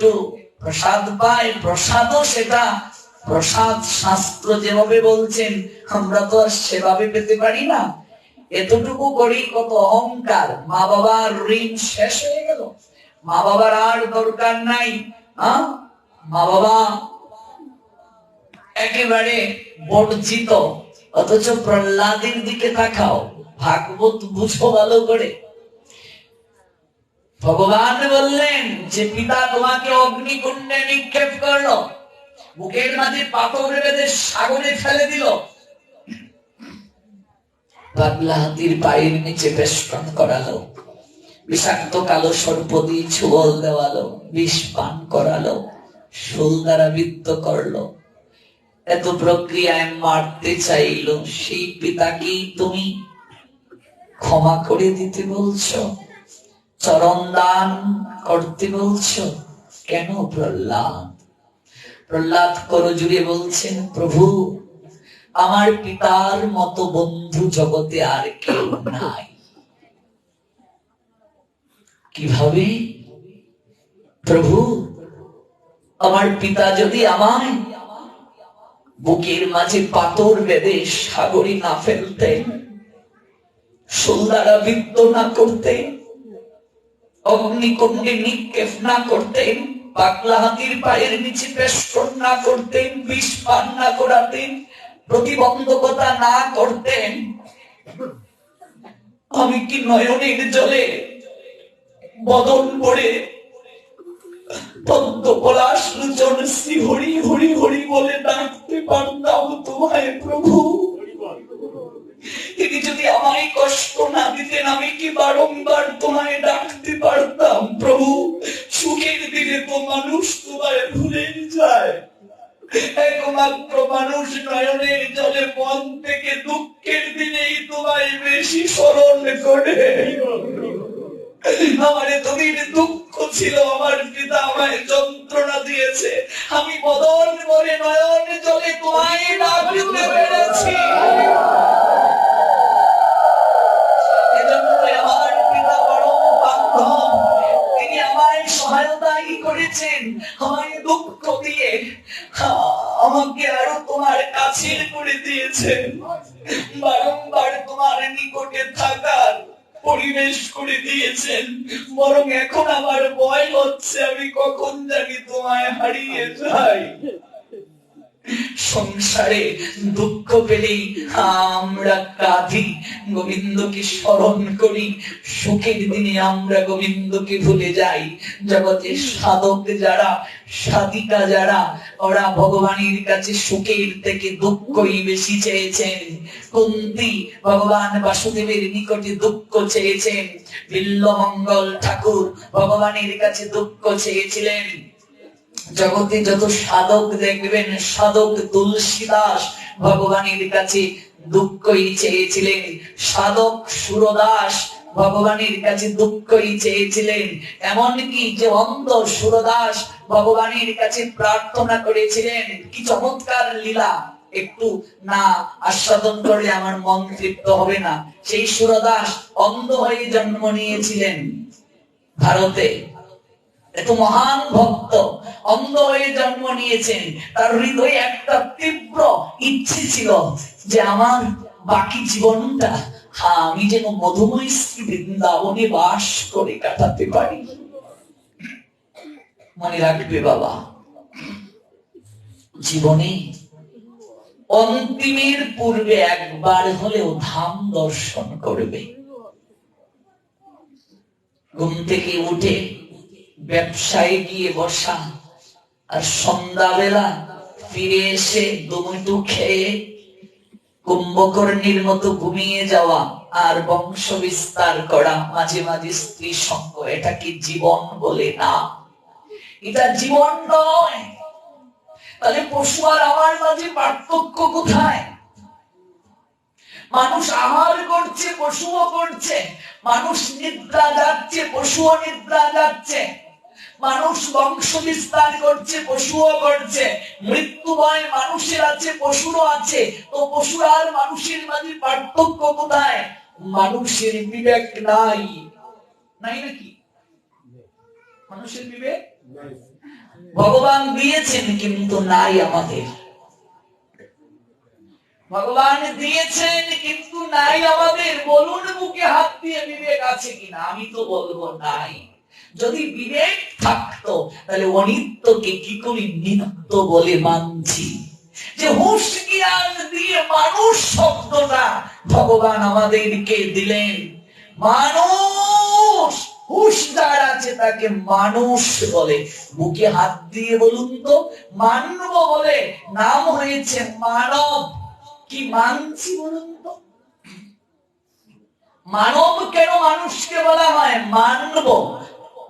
একটু প্রসাদ পায়, প্রসাদও সেটা। প্রসাদ শাস্ত্র যেভাবে বলছেন, আমরা তো আর সেভাবে পেতে পারি না। এতটুকু করেই কত অহংকার। মা বাবার ঋণ শেষ হয়ে গেল। মা বাবার আর দরকার নাই হ্যাঁ? মা বাবা একেবারে বর্জিত। অথচ প্রহ্লাদের দিকে তাকাও। ভাগবত বুঝো ভালো করে। ভগবান বললেন যে পিতা তোমাকে অগ্নিকুণ্ডে নিক্ষেপ করল। বুকের মাঝে পাথর বেঁধে সাগরে ফেলে দিল। পাগলা হাতির পায়ের নিচে বেষ্টন করালো। বিষাক্ত কালো সর্প দিয়ে দেওয়ালো, বিষ পান করালো, শুল দ্বারা বৃত্ত করল। এত প্রক্রিয়ায় মারতে চাইলো সেই পিতাকে তুমি? ক্ষমা করে দিতে বলছো? চরণ দান করতে বলছো? কেন প্রহ্লাদ? প্রহ্লাদ করজুড়ে বলছেন, প্রভু, আমার পিতার মতো বন্ধু জগতে আর কেউ নাই। কীভাবে? প্রভু, আমার পিতা যদি আমায় বুকের মাঝে পাথর বেঁধে সাগরে না ফেলতেন সোলদারা বৃত্ত না করতেন অগ্নিকুণ্ডে নিক্ষেপ না করতেন হাতির পায়ের নিচে না করতেন, বিষ পান না করাতেন, প্রতিবন্ধকতা না করতেন। আমি কি নয়নের জলে বদন করে পদ্ম পলাশ লোচন শ্রী হরি হরি হরি বলে ডাকতে পারতাম তোমায় প্রভু? তিনি যদি আমায় কষ্ট না দিতেন, আমি কি বারংবার তোমায় ডাকতে পারতাম, প্রভু? সুখের দিনে তো মানুষ তোমায় ভুলে যায়। একমাত্র মানুষ নয়নের জলে মন থেকে দুঃখের দিনেই তোমায় বেশি স্মরণ করে। আমার এতদিন দুঃখ ছিল, আমার পিতা আমায় যন্ত্রণা দিয়েছে। আমি বদল করে নয়ন জলে তোমায় পেরেছি। আমার পিতা আ- আমাকে আরও তোমার কাছের করে দিয়েছেন। দিয়েছেন। বরং এখন আমার ভয় হচ্ছে আমি কখন জানি তোমায় হারিয়ে যাই। সংসারে দুঃখ পেলেই আমরা কাঁদি। গোবিন্দকে স্মরণ করি, সুখের দিনে আমরা গোবিন্দকে ভুলে যাই। জগতের সাধক যারা, সাধিকা যারা, ওরা ভগবানের কাছে সুখের থেকে দুঃখই বেশি চেয়েছেন। কুন্তি ভগবান বাসুদেবের নিকটে দুঃখ চেয়েছেন। বিল্লমঙ্গল ঠাকুর ভগবানের কাছে দুঃখ চেয়েছিলেন। জগতে যত সাধক দেখবেন, সাধক তুলসীদাস ভগবানের কাছে দুঃখই চেয়েছিলেন। সাধক সুরদাস ভগবানের কাছে দুঃখই চেয়েছিলেন। এমনকি যে অন্ধ সুরদাস ভগবানের কাছে প্রার্থনা করেছিলেন, কি চমৎকার লীলা। একটু না আস্বাদন করলে আমার মন তৃপ্ত হবে না। সেই সুরদাস অন্ধ হয়ে জন্ম নিয়েছিলেন। ভারতে এত মহান ভক্ত, অন্ধ হয়ে জন্ম নিয়েছেন, তার হৃদয়ে একটা তীব্র ইচ্ছে ছিল যে আমার বাকি জীবনটা হ্যাঁ আমি যেন মধুময় শ্রী বৃন্দাবনে বাস করে কাটাতে পারি। মনে রাখবে বাবা, জীবনে অন্তিমের পূর্বে একবার হলেও ধাম দর্শন করবে। ঘুম থেকে উঠে ব্যবসায় গিয়ে বসা আর সন্ধ্যাবেলা ফিরে এসে দুমুটু খেয়ে কুম্ভকর্ণীর মতো ঘুমিয়ে যাওয়া আর বংশ বিস্তার করা মাঝে মাঝে স্ত্রী সঙ্গ, এটা কি জীবন বলে না? এটা জীবন নয়। তাহলে পশু আর আমার মাঝে পার্থক্য কোথায়? মানুষ আহার করছে, পশুও করছে। মানুষ নিদ্রা যাচ্ছে, পশুও নিদ্রা যাচ্ছে। মানুষ বংশ বিস্তার করছে, পশুও করছে মৃত্যুময় মানুষের আছে, পশুরও আছে। তো পশু আর মানুষের মাঝে পার্থক্য কোথায়? মানুষের বিবেক নাই। নাই নাকি? মানুষের বিবেক? ভগবান দিয়েছেন, কিন্তু নাই আমাদের। ভগবান দিয়েছেন, কিন্তু নাই আমাদের। বলুন বুকে হাত দিয়ে বিবেক আছে কিনা? আমি তো বলব নাই। যদি বিবেক থাকতো, তাহলে অনিত্যকে কি করে নিত্য বলে মানছি? যে হুশ জ্ঞান দিয়ে মানুষ শব্দটা ভগবান আমাদেরকে দিলেন? মানুষ হুশ যার আছে তাকে মানুষ বলে। বুকে হাত দিয়ে বলুন তো, মানব বলে নাম হয়েছে মানব। কি মানছি বলুন তো? মানব কেন মানুষকে বলা হয় মানব?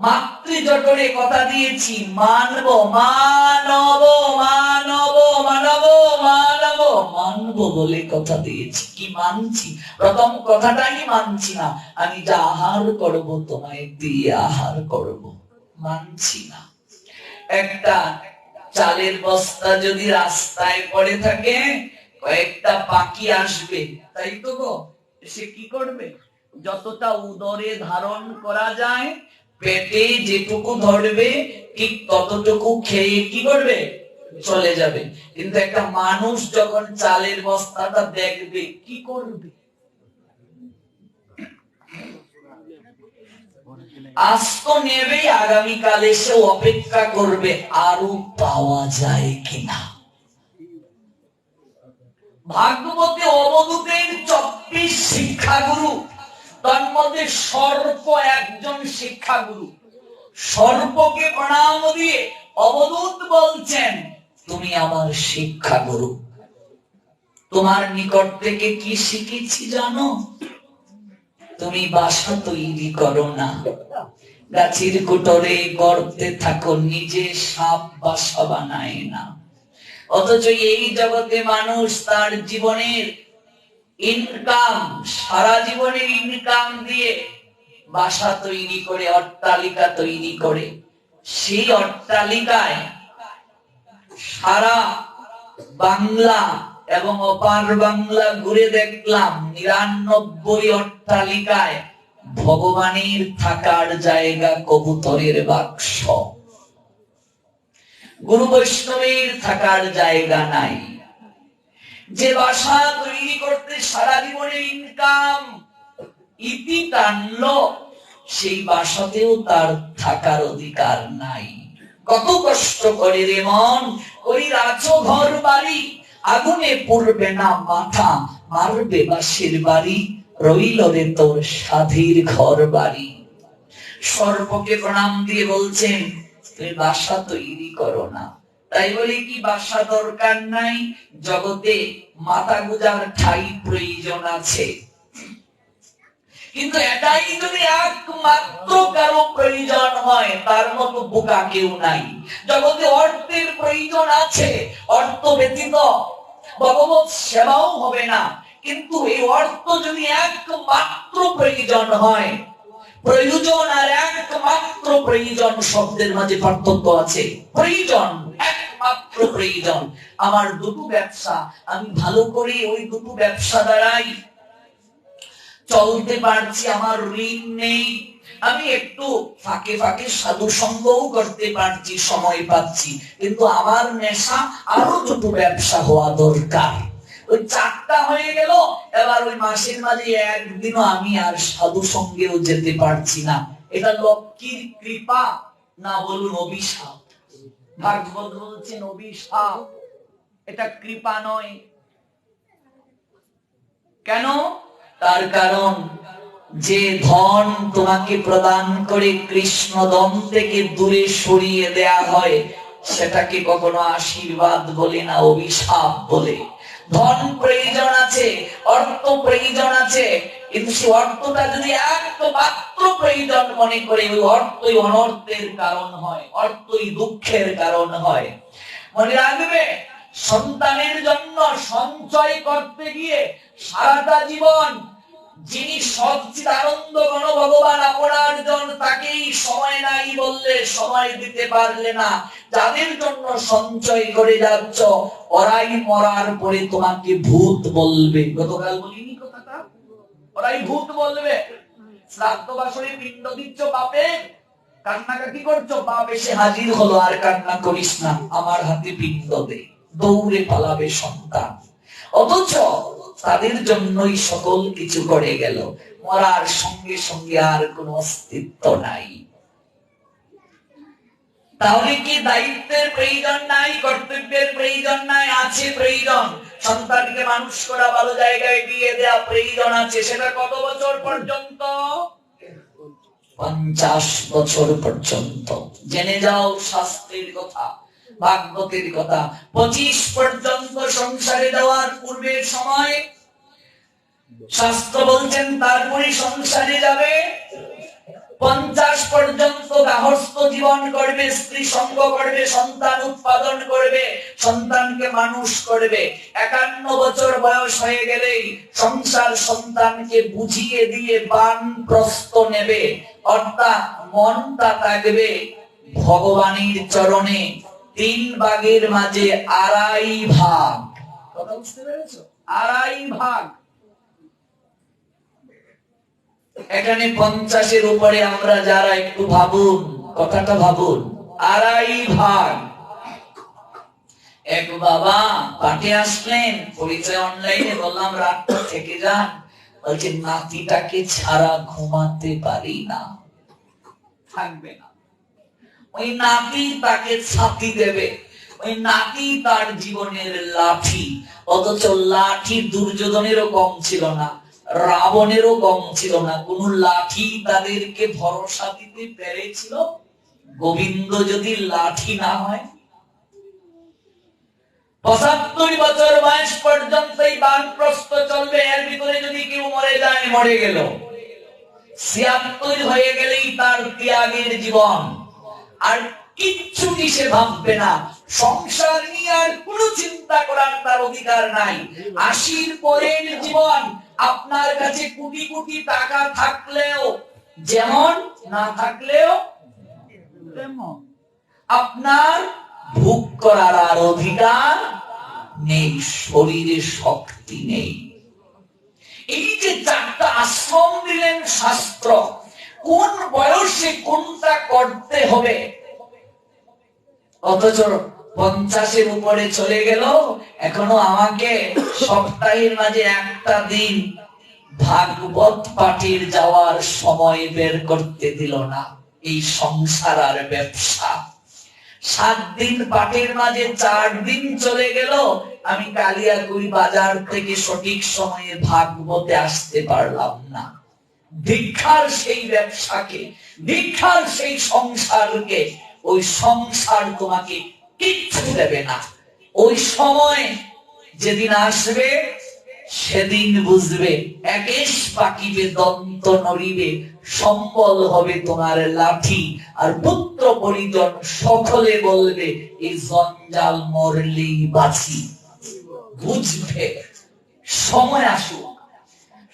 মাতৃজটরে কথা দিয়েছি, মানব মানব মানব মানব মানব মানব বলে কথা দিয়েছি। কি মানছি? প্রথম কথাটাই মানছি না। আমি যা আহার করব, তোমায় দিয়ে আহার করব। মানছি না। একটা চালের বস্তা যদি রাস্তায় পড়ে থাকে, কয়েকটা পাখি আসবে। তাই তো গো? সে কি করবে? যতটা উদরে ধারণ করা যায় পেটে যেটুকু ধরবে, ঠিক ততটুকু খেয়ে কি করবে? চলে যাবে। কিন্তু একটা মানুষ যখন চালের বস্তাটা দেখবে, কি করবে? আজ তো নেবেই আগামীকাল এসে অপেক্ষা করবে, আরও পাওয়া যায় কিনা। ভাগবতে অবধূতের চব্বিশ শিক্ষাগুরু তার মধ্যে সর্প একজন শিক্ষাগুরু। সর্পকে প্রণাম দিয়ে অবধূত বলছেন, তুমি আমার শিক্ষাগুরু। তোমার নিকট থেকে কি শিখেছি জানো? তুমি বাসা তৈরি করো না। গাছের কুটরে গর্তে থাকো, নিজে সাপ বাসা বানায় না। অথচ এই জগতে মানুষ তার জীবনের ইনকাম, সারা জীবনের ইনকাম দিয়ে বাসা তৈরি করে, অট্টালিকা তৈরি করে। সেই অট্টালিকায় সারা বাংলা এবং অপার বাংলা ঘুরে দেখলাম নিরানব্বই অট্টালিকায় ভগবানের থাকার জায়গা কবুতরের বাক্স। গুরু বৈষ্ণবের থাকার জায়গা নাই। যে বাসা তৈরি করতে সারা জীবনের ইনকাম ইতি টানলো সেই বাসাতেও তার থাকার অধিকার নাই। কত কষ্ট করে রে মন, ওই রাজো ঘর বাড়ি, আগুনে পড়বে না মাথা, মারবে বাসের বাড়ি, রইল রে তোর সাধীর ঘর বাড়ি। সর্বকে প্রণাম দিয়ে বলছেন, তুমি বাসা তৈরি করো না। তাই বলে কি, বাসা দরকার নাই, জগতে মাথা গুজার ঠাই প্রয়োজন আছে। কিন্তু এটাই যদি একমাত্র কারও প্রয়োজন হয়, তার মতো বোকা কেউ নাই। জগতে অর্থের প্রয়োজন আছে, অর্থ ব্যতীত ভগবত সেবাও হবে না। কিন্তু এই অর্থ যদি একমাত্র প্রয়োজন হয়, প্রয়োজন আর একমাত্র প্রয়োজন শব্দের মাঝে পার্থক্য আছে। প্রয়োজন। একমাত্র প্রয়োজন। আমার দুটো ব্যবসা, আমি ভালো করে ওই দুটো ব্যবসা দ্বারাই চলতে পারছি, আমার ঋণ নেই। আমি একটু ফাঁকে ফাঁকে সাধু সঙ্গও করতে পারছি, সময় পাচ্ছি। কিন্তু আমার নেশা আরও দুটো ব্যবসা হওয়া দরকার। ওই চারটা হয়ে গেল, এবার ওই মাসের মাঝে একদিনও আমি আর সাধু সঙ্গেও যেতে পারছি না। এটা লক্ষ্মীর কৃপা, না বলুন অভিশাপ। ভাগবত বলছেন অভিশাপ এটা কৃপা নয়। কেন? তার কারণ যে ধন তোমাকে প্রদান করে কৃষ্ণ দম থেকে দূরে সরিয়ে দেয়া হয়, সেটাকে কখনো আশীর্বাদ বলে না, অভিশাপ বলে। ধন প্রয়োজন আছে, অর্থ প্রয়োজন আছে কিন্তু সেই অর্থটা যদি একমাত্র প্রয়োজন মনে করে, ওই অর্থই অনর্থের কারণ হয়, অর্থই দুঃখের কারণ হয়। মনে রাখবে, সন্তানের জন্য সঞ্চয় করতে গিয়ে সারাটা জীবন যিনি সচিত আনন্দ গণ ভগবান আপনার জন, তাকেই সময় নাই বললে, সময় দিতে পারলে না। যাদের জন্য সঞ্চয় করে যাচ্ছ, ওরাই মরার পরে তোমাকে ভূত বলবে। গতকাল বলিনি? ওরাই ভূত বলবে। শ্রাদ্ধ বাসরে পিণ্ড দিচ্ছ বাপে। কান্নাকাটি করছ, বাপ এসে হাজির হলো আর কান্না করিস না, আমার হাতে পিণ্ড দে, দৌড়ে পালাবে সন্তান। অথচ তাদের জন্যই সকল কিছু করে গেল, মরার সঙ্গে সঙ্গে আর কোনো অস্তিত্ব নাই। তাহলে কি দায়িত্বের প্রয়োজন নাই, কর্তব্যের প্রয়োজন নাই, আছে প্রয়োজন? সন্তানকে মানুষ করা ভালো জায়গায় বিয়ে দেওয়া প্রয়োজন আছে, সেটা কত বছর পর্যন্ত? পঞ্চাশ বছর পর্যন্ত। জেনে যাও শাস্ত্রের কথা, ভাগবতের কথা। পঁচিশ পর্যন্ত সংসারে দেওয়ার পূর্বের সময় শাস্ত্র বলছেন, তারপরে সংসারে যাবে। পঞ্চাশ পর্যন্ত গাহস্থ জীবন করবে, স্ত্রী সঙ্গ করবে, সন্তান উৎপাদন করবে, সন্তানকে মানুষ করবে। একান্ন বছর বয়স হয়ে গেলেই সংসার সন্তানকে বুঝিয়ে দিয়ে বান প্রস্ত নেবে। অর্থাৎ মনটা থাকবে ভগবানের চরণে, তিন ভাগের মাঝে আড়াই ভাগ। কথা বুঝতে পেরেছ? আড়াই ভাগ। এখানে পঞ্চাশের উপরে আমরা যারা একটু ভাবুন, কথাটা ভাবুন, আড়াই ভাগ। এক বাবা পাঠে আসলেন, পরিচয় অনলাইনে বললাম, রাতটা থেকে যান। বলছে, নাতিটাকে ছাড়া ঘুমাতে পারি না। থাকবে না। ওই নাতি তাকে ছাতি দেবে। ওই নাতি তার জীবনের লাঠি, অথচ লাঠি দুর্যোধনেরও কম ছিল না। রাবণেরও কম ছিল না। কোন লাঠি তাদেরকে ভরসা দিতে পেরেছিল? গোবিন্দ যদি লাঠি না হয়? পঁচাত্তর বছর বয়স পর্যন্ত এই বানপ্রস্ত চলবে, এর ভিতরে যদি কেউ মরে যায়, মরে গেল। ছিয়াত্তর হয়ে গেলেই তার ত্যাগের জীবন। আর কিচ্ছুটি সে ভাববে না। সংসার নিয়ে আর কোনো চিন্তা করার তার অধিকার নাই। আশির পরের জীবন আপনার কাছে কোটি কোটি টাকা থাকলেও, যেমন না থাকলেও আপনার ভোগ করার আর অধিকার নেই, শরীরে শক্তি নেই। এই যে চারটা আশ্রম দিলেন শাস্ত্র, কোন বয়সে কোনটা করতে হবে? অথচ পঞ্চাশের উপরে চলে গেল। এখনও আমাকে সপ্তাহের মাঝে একটা দিন ভাগবত পাঠের যাওয়ার সময় বের করতে দিল না। এই সংসার আর ব্যবসা। সাত দিন পাটের মাঝে চার দিন চলে গেল। আমি কালিয়াকুড়ি বাজার থেকে সঠিক সময়ে ভাগবতে আসতে পারলাম না। দীক্ষার সেই ব্যবসাকে দীক্ষার সেই সংসারকে, ওই সংসার তোমাকে কিচ্ছু দেবে না। ওই সময় যেদিন আসবে, সেদিন বুঝবে একেশ পাকিবে, দন্ত নড়িবে সম্বল হবে তোমার লাঠি, আর পুত্র পরিজন সকলে বলবে এই জঞ্জাল মরলেই বাঁচি। বুঝবে? সময় আসুক।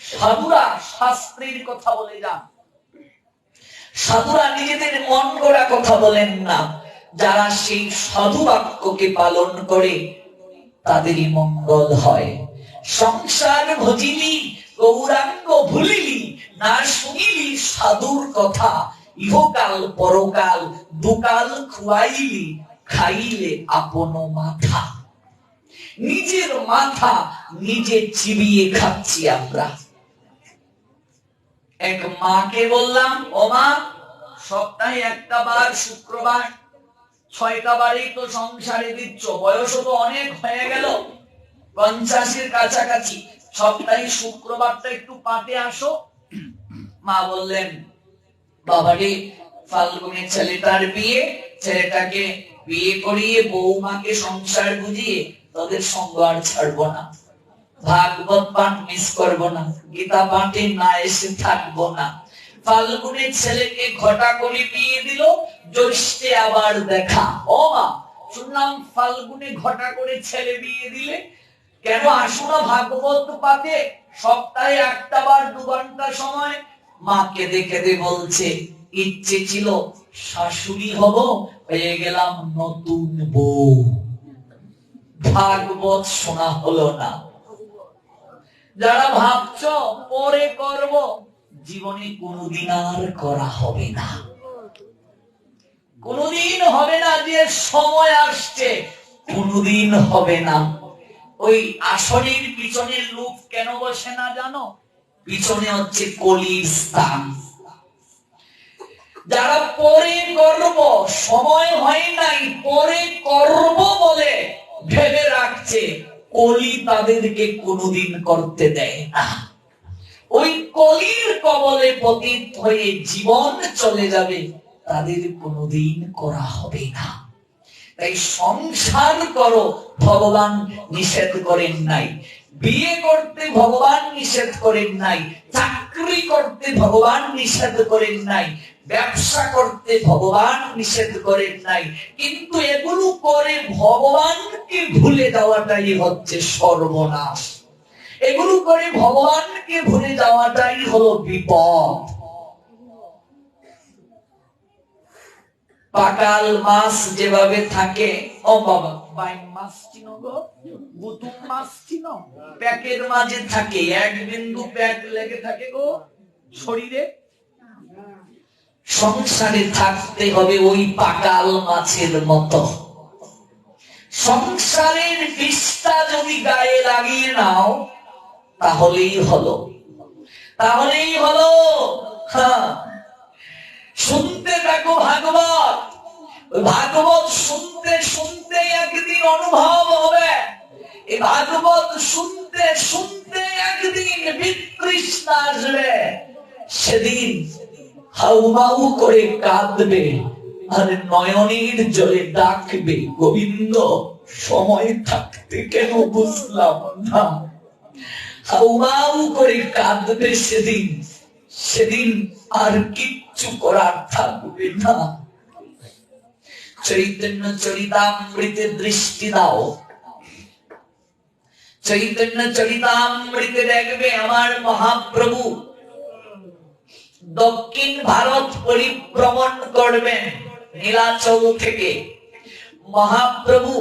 সাধুরা শাস্ত্রের কথা বলে যান। সাধুরা নিজেদের মন গড়া কথা বলেন না। যারা সেই সাধু বাক্যকে পালন করে, তাদেরই মঙ্গল হয়। সংসার ভজিলি, গৌরাঙ্গ ভুলিলি, না শুনিলি সাধুর কথা, ইহকাল পরকাল দুকাল খুয়াইলি, খাইলে আপন মাথা। নিজের মাথা নিজে চিবিয়ে খাচ্ছি আমরা। এক মাকে বললাম, ও মা, সপ্তাহে একটা বার শুক্রবার ছয়টা বারই তো সংসারে দিচ্ছ, বয়সও তো অনেক হয়ে গেল। পঞ্চাশের কাছাকাছি। সপ্তাহে শুক্রবারটা একটু পাতে আসো। মা বললেন, বাবারে, ফাল্গুনের ছেলেটার বিয়ে, ছেলেটাকে বিয়ে করিয়ে বৌমাকে সংসার বুঝিয়ে তাদের সঙ্গ আর ছাড়বো না। ভাগবত পাঠ মিস করব না। গীতা পাঠে না এসে থাকব না। ফাল্গুনের ছেলেকে ঘটা করে বিয়ে দিল জ্যৈষ্ঠে আবার দেখা। ও মা, শুনলাম ফাল্গুনে ঘটা করে ছেলে বিয়ে দিলে। কেন আসো না ভাগবত পাতে সপ্তাহে একটা বার দু ঘণ্টা সময়। মাকে দেখে দে বলছে, ইচ্ছে ছিল শাশুড়ি হব, পেয়ে গেলাম নতুন বউ। ভাগবত শোনা হলো না। যারা ভাবছ পরে করব জীবনে কোনোদিন আর করা হবে না। কোনদিন হবে না যে সময় আসছে, কোনদিন হবে না। ওই আসনের পিছনের লোক কেন বসে না জানো? পিছনে হচ্ছে কলির স্থান। যারা পরে করব সময় হয় নাই, পরে করব বলে ভেবে রাখছে, কলি তাদেরকে কোনোদিন করতে দেয় না। ওই কলির কবলে পতিত হয়ে জীবন চলে যাবে, তাদের কোনোদিন করা হবে না। তাই সংসার করো, ভগবান নিষেধ করেন নাই। বিয়ে করতে ভগবান নিষেধ করেন নাই। চাকরি করতে ভগবান নিষেধ করেন নাই। ব্যবসা করতে ভগবান নিষেধ করেন নাই। কিন্তু এগুলো করে ভগবানকে ভুলে যাওয়াটাই হচ্ছে সর্বনাশ। এগুলো করে ভগবানকে ভুলে যাওয়াটাই হলো বিপদ। পাকাল মাছ যেভাবে থাকে, ও বাবা মাছ গো? মাছ প্যাকের মাঝে থাকে, এক বিন্দু প্যাক লেগে থাকে গো শরীরে। সংসারে থাকতে হবে ওই পাকাল মাছের মতো। সংসারের বিষটা যদি গায়ে লাগিয়ে নাও তাহলেই হলো। তাহলেই হলো। হ্যাঁ। শুনতে থাকো ভাগবত। ভাগবত শুনতে শুনতে একদিন অনুভব হবে। এই ভাগবত শুনতে শুনতে একদিন বিতৃষ্ণা আসবে। সেদিন হাউমাউ করে কাঁদবে আর নয়নের জলে ডাকবে, গোবিন্দ, সময় থাকতে কেন বুঝলাম না? করে কাঁদবে সেদিন। সেদিন আর কিচ্ছু করার থাকবে না। চৈতন্য চরিতামৃতে দৃষ্টি দাও। চৈতন্য চরিতামৃতে দেখবে আমার মহাপ্রভু। দক্ষিণ ভারত পরিভ্রমণ করবেন নীলাচল থেকে। মহাপ্রভু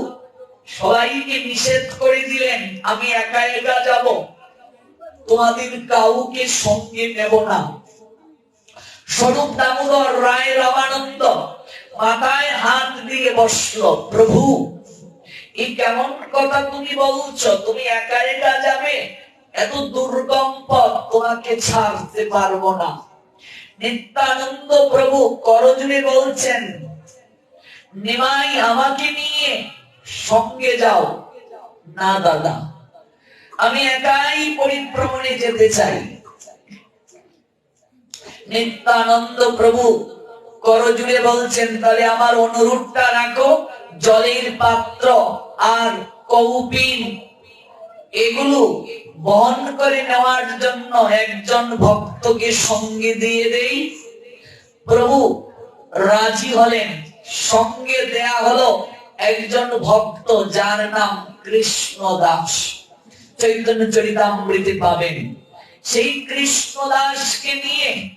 সবাইকে নিষেধ করে দিলেন, আমি একা একা যাব। তোমাদের কাউকে সঙ্গে নেব না। স্বরূপ দামোদর রায় রামানন্দ মাথায় হাত দিয়ে বসল, প্রভু এই কেমন কথা তুমি বলছো? তুমি একা একা যাবে? এত দুর্গম পথ তোমাকে ছাড়তে পারব না। নিত্যানন্দ প্রভু করজনে বলছেন, নিমাই আমাকে নিয়ে সঙ্গে যাও। না, দাদা আমি একাই পরিভ্রমণে যেতে চাই। নিত্যানন্দ প্রভু করজুড়ে বলছেন, তাহলে আমার অনুরোধটা রাখো, জলের পাত্র আর কৌপিন, এগুলো বহন করে নেওয়ার জন্য একজন ভক্তকে সঙ্গে দিয়ে দেই। প্রভু রাজি হলেন, সঙ্গে দেয়া হলো একজন ভক্ত যার নাম কৃষ্ণ দাস চৈতন্য চরিতামৃতে পাবেন। সেই কৃষ্ণ দাসকে নিয়ে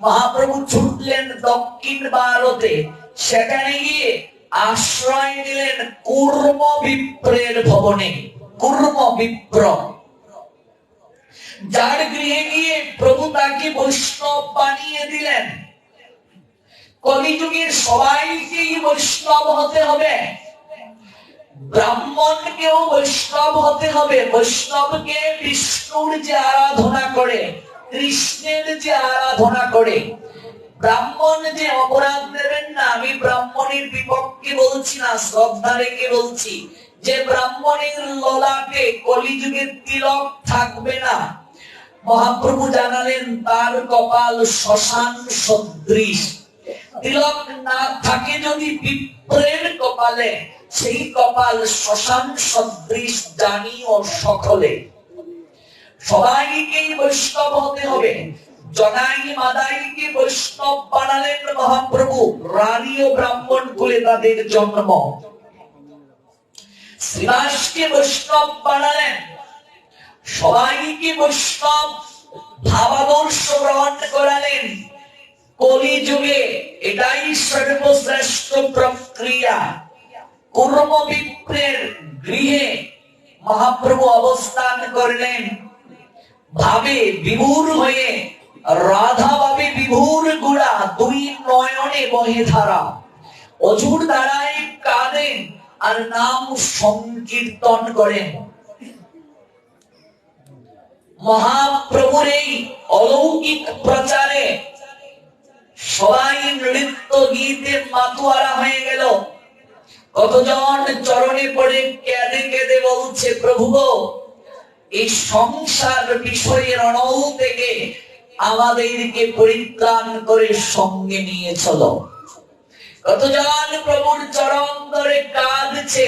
মহাপ্রভু ছুটলেন দক্ষিণ ভারতে। সেখানে গিয়ে আশ্রয় নিলেন কুর্ম বিপ্রের ভবনে। কুর্ম বিপ্র। যার গৃহে গিয়ে প্রভু তাকে বৈষ্ণব বানিয়ে দিলেন। কলিযুগের সবাইকেই বৈষ্ণব হতে হবে। ব্রাহ্মণকেও বৈষ্ণব হতে হবে। বৈষ্ণবকে বিষ্ণুর যে আরাধনা করে, কৃষ্ণের যে আরাধনা করে। ব্রাহ্মণ যে অপরাধ দেবেন না, আমি ব্রাহ্মণের বিপক্ষে বলছি না, শ্রদ্ধা রেখে বলছি যে ব্রাহ্মণের ললাটে কলিযুগের তিলক থাকবে না। মহাপ্রভু জানালেন, তার কপাল শ্মশান সদৃশ। তিলক না থাকে যদি বিপ্রের কপালে, সেই কপাল শ্মশান সদৃশ জানি ও সকলে। সবাইকেই বৈষ্ণব হতে হবে। জনাই মাদাইকে বৈষ্ণব বানালেন মহাপ্রভু। রানী ও ব্রাহ্মণ কুলে তাদের জন্ম। শ্রীবাসকে বৈষ্ণব বানালেন। সবাইকে বৈষ্ণব ভাবাদর্শ গ্রহণ করালেন। কলিযুগে এটাই সর্বশ্রেষ্ঠ প্রক্রিয়া। কর্ম গৃহে মহাপ্রভু অবস্থান করলেন। ভাবে বিভুর হয়ে রাধা ভাবে বিভুর গুড়া দুই নয়নে বহে ধারা। অজুর দ্বারাই কাঁদেন আর নাম সংকীর্তন করেন। মহাপ্রভুর এই অলৌকিক প্রচারে সবাই নৃত্য গীতে মাতুয়ারা হয়ে গেল। কতজন চরণে পড়ে কেঁদে কেঁদে বলছে, প্রভু এই সংসার বিষয়ের অনল থেকে আমাদেরকে পরিত্রাণ করে সঙ্গে নিয়ে চলো। কতজন প্রভুর চরণ ধরে কাঁদছে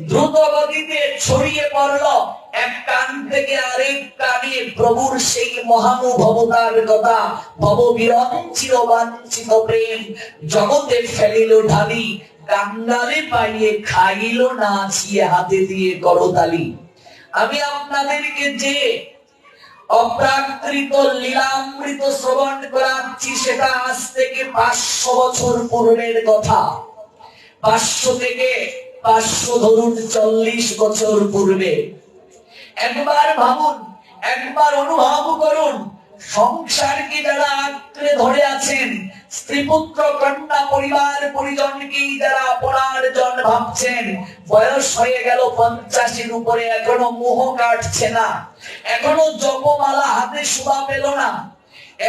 দ্রুত গতিতে ছড়িয়ে পড়ল। এক কান থেকে আরেক কানে প্রভুর সেই মহানুভবতার কথা। ভব বিরঞ্চিত বাঞ্ছিত প্রেম। জগতে ফেলিল ঢালি। কাঙ্গালে পাইয়ে খাইল নাচিয়ে হাতে দিয়ে করতালি। আমি আপনাদেরকে যে অপ্রাকৃত লীলামৃত শ্রবণ করাচ্ছি, সেটা আজ থেকে পাঁচশো বছর পূর্বের কথা। পাঁচশো থেকে পাঁচশো ধরুন চল্লিশ বছর পূর্বে। একবার ভাবুন, একবার অনুভব করুন সংসারকে যারা আঁকড়ে ধরে আছেন স্ত্রী পুত্র কন্যা, পরিবার পরিজনকেই যারা আপনার জন ভাবছেন, বয়স হয়ে গেল পঞ্চাশের উপরে, এখনও মোহ কাটছে না, এখনও জপমালা হাতে শোভা পেল না,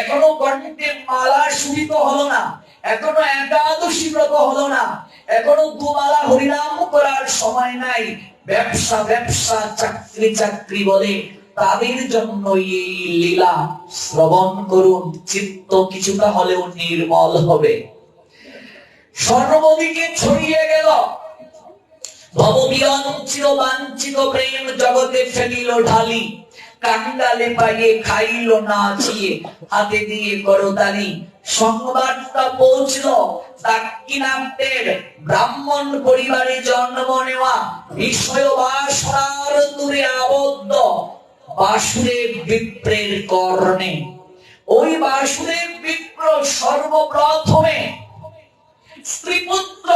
এখনও কণ্ঠে মালা শুভিত হলো না এখনও একাদশী ব্রত হলো না। এখনও দুমালা হরিনাম করার সময় নাই। ব্যবসা ব্যবসা, চাকরি চাকরি বলে তাদের জন্য এই লীলা। শ্রবণ করুন, চিত্ত কিছুটা হলেও নির্মল হবে। সর্বদিকে ছড়িয়ে গেল। ভববিরঞ্চিত বাঞ্ছিত প্রেম জগতে ফেলিল ঢালি। কান্ডালে পাইয়ে খাইল নাচিয়ে হাতে দিয়ে করতালি। সংবাদটা পৌঁছল দাক্ষিণাত্যের ব্রাহ্মণ পরিবারে জন্ম নেওয়া বিষয় বাসনার দূরে আবদ্ধ বাসুদেব বিপ্রের কর্ণে। ওই বাসুদেব বিপ্র সর্বপ্রথমে স্ত্রীপুত্র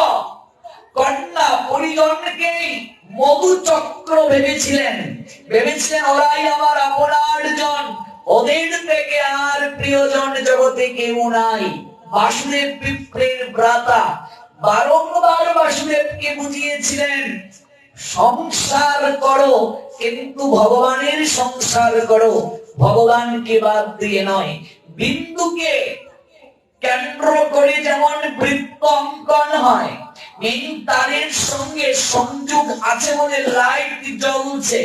কন্যা পরিজনকেই মধু চক্র ভেবেছিলেন। ভেবেছিলেন, ওরাই আমার আপনার জন ওদের থেকে আর প্রিয়জন জগতে কেউ নাই। বাসুদেব বিপ্রের ভ্রাতা বারংবার বাসুদেবকে বুঝিয়েছিলেন, সংসার করো, কিন্তু ভগবানের সংসার করো। ভগবানকে বাদ দিয়ে নয়, বিন্দুকে কেন্দ্র করে যেমন বৃত্ত অঙ্কন হয় তারের সঙ্গে সংযোগ আছে বলে লাইট জ্বলছে।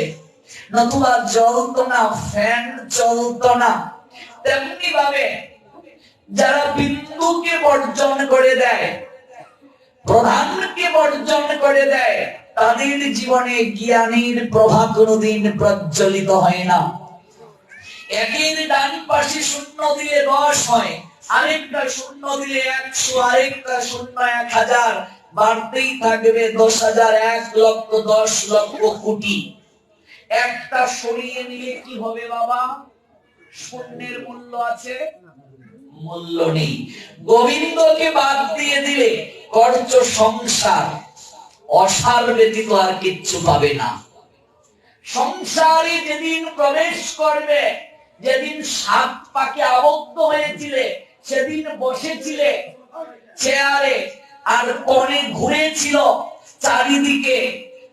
নতুবা জ্বলতো না, ফ্যান চলতো না। তেমনি ভাবে যারা বিন্দুকে বর্জন করে দেয়, প্রধানকে বর্জন করে দেয়, তাদের জীবনে জ্ঞানের প্রভা কোনোদিন প্রজ্বলিত হয় না। একের ডান পাশে শূন্য দিলে দশ হয়, আরেকটা শূন্য দিলে একশো, আরেকটা শূন্য এক হাজার, বাড়তেই থাকবে দশ হাজার, এক লক্ষ, দশ লক্ষ কোটি। একটা সরিয়ে নিলে কি হবে বাবা? শূন্যের মূল্য আছে? মূল্য নেই। গোবিন্দকে বাদ দিয়ে দিলে কর্চ সংসার অসার ব্যতীত আর কিচ্ছু পাবে না। সংসারে যেদিন প্রবেশ করবে, যেদিন সাত পাকে আবদ্ধ হয়েছিলে, সেদিন বসেছিলে, চেয়ারে আর কনে ঘুরেছিল চারিদিকে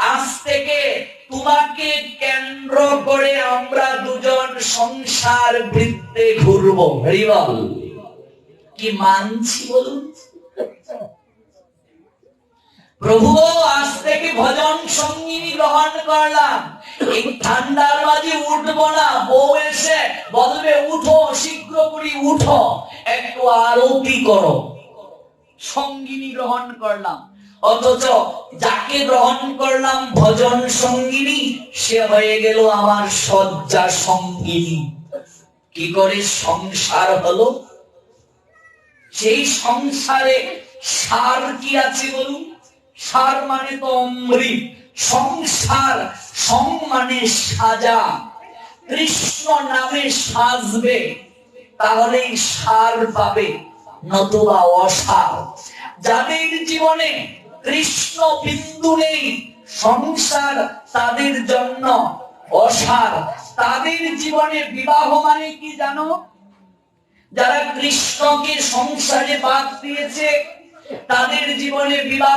আজ থেকে তোমাকে কেন্দ্র করে আমরা দুজন সংসার বৃত্তে ঘুরবো। হরিবল কি মানছি বলুন? প্রভু, আজ থেকে ভজন সঙ্গিনী গ্রহণ করলাম। এই ঠান্ডার মাঝে উঠবো না। বউ এসে বলবে, উঠো, শীঘ্র করে উঠো। একটু আরতি করো। সঙ্গিনী গ্রহণ করলাম। অথচ যাকে গ্রহণ করলাম ভজন সঙ্গিনী, সে হয়ে গেল আমার শয্যা সঙ্গিনী। কি করে সংসার হলো? সেই সংসারে সার কি আছে বলুন? সার মানে তো অমৃত, সংসার সং মানে সাজা। কৃষ্ণ নামে সাজবে, তাহলেই সার পাবে, নতুবা অসার। যাদের জীবনে কৃষ্ণ বিন্দু নেই। সংসার তাদের জন্য অসার। তাদের জীবনে বিবাহ মানে কি জানো? যারা কৃষ্ণকে সংসারে বাদ দিয়েছে, তাদের জীবনে বিবাহ